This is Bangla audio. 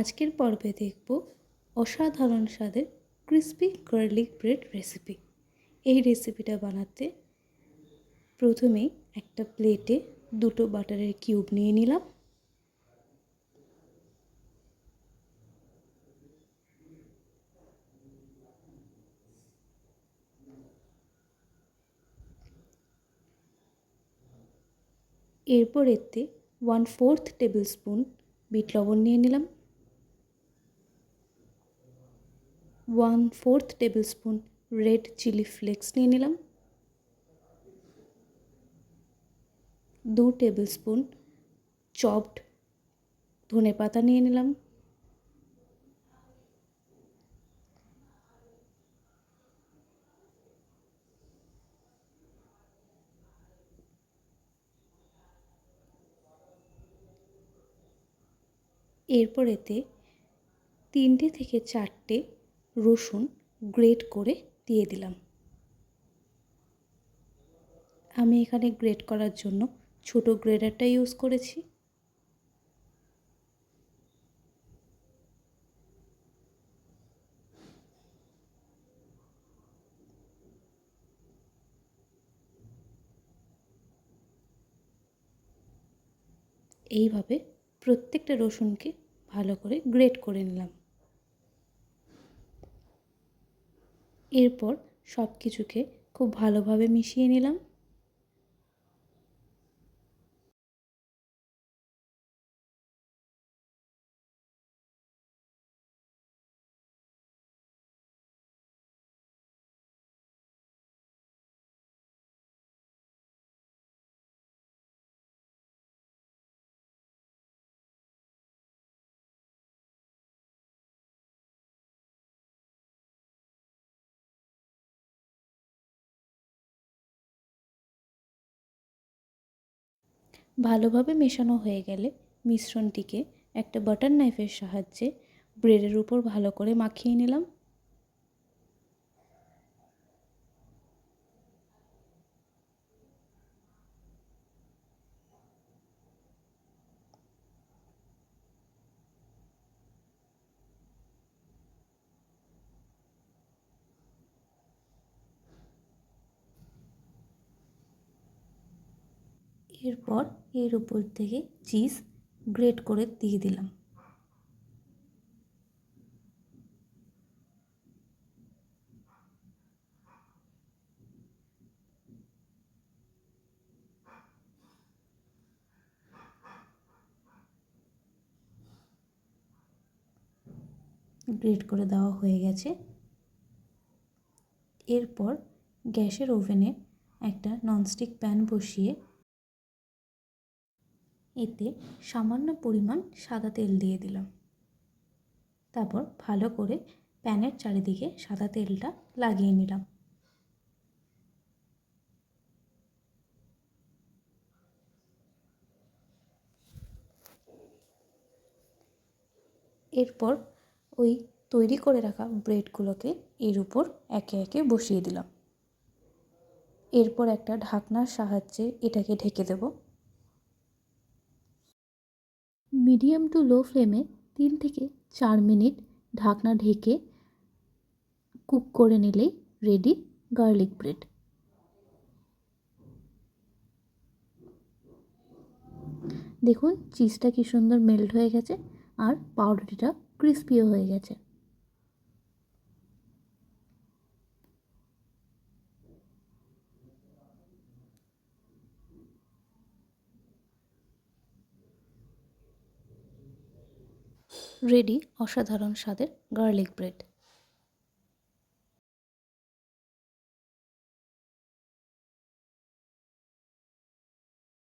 আজকের পর্বে দেখব অসাধারণ স্বাদের ক্রিস্পি গার্লিক ব্রেড রেসিপি। এই রেসিপিটা বানাতে প্রথমেই একটা প্লেটে দুটো বাটারের কিউব নিয়ে নিলাম। এরপর এতে one fourth tablespoon beet লবণ নিয়ে নিলাম। One fourth tablespoon red chilli flakes নিয়ে নিলাম। দু টেবিল স্পুন চপড ধনে পাতা নিয়ে নিলাম। এরপর এতে তিনটে থেকে চারটে রসুন গ্রেট করে দিয়ে দিলাম। আমি এখানে গ্রেট করার জন্য ছোট গ্রেটারটা ইউজ করেছি। এইভাবে প্রত্যেকটা রসুনকে ভালো করে গ্রেট করে নিলাম। এরপর সব কিছুকে খুব ভালোভাবে মিশিয়ে নিলাম। ভালোভাবে মেশানো হয়ে গেলে মিশ্রণটিকে একটা বাটার নাইফের সাহায্যে ব্রেডের উপর ভালো করে মাখিয়ে নিলাম। এরপর এর উপর থেকে চিজ গ্রেট করে দিয়ে দিলাম। গ্রেট করে দেওয়া হয়ে গেছে। এরপর গ্যাসের ওভেনে একটা ননস্টিক প্যান বসিয়ে এতে সামান্য পরিমাণ সাদা তেল দিয়ে দিলাম। তারপর ভালো করে প্যানের চারিদিকে সাদা তেলটা লাগিয়ে নিলাম। এরপর ওই তৈরি করে রাখা ব্রেডগুলোকে এর উপর একে একে বসিয়ে দিলাম। এরপর একটা ঢাকনার সাহায্যে এটাকে ঢেকে দেবো। মিডিয়াম টু লো ফ্লেমে তিন থেকে চার মিনিট ঢাকনা ঢেকে কুক করে নিলেই রেডি গার্লিক ব্রেড। দেখুন, চিজটা কি সুন্দর মেল্ট হয়ে গেছে আর পাউরুটিটা ক্রিস্পিও হয়ে গেছে। রেডি অসাধারণ স্বাদের গার্লিক ব্রেড।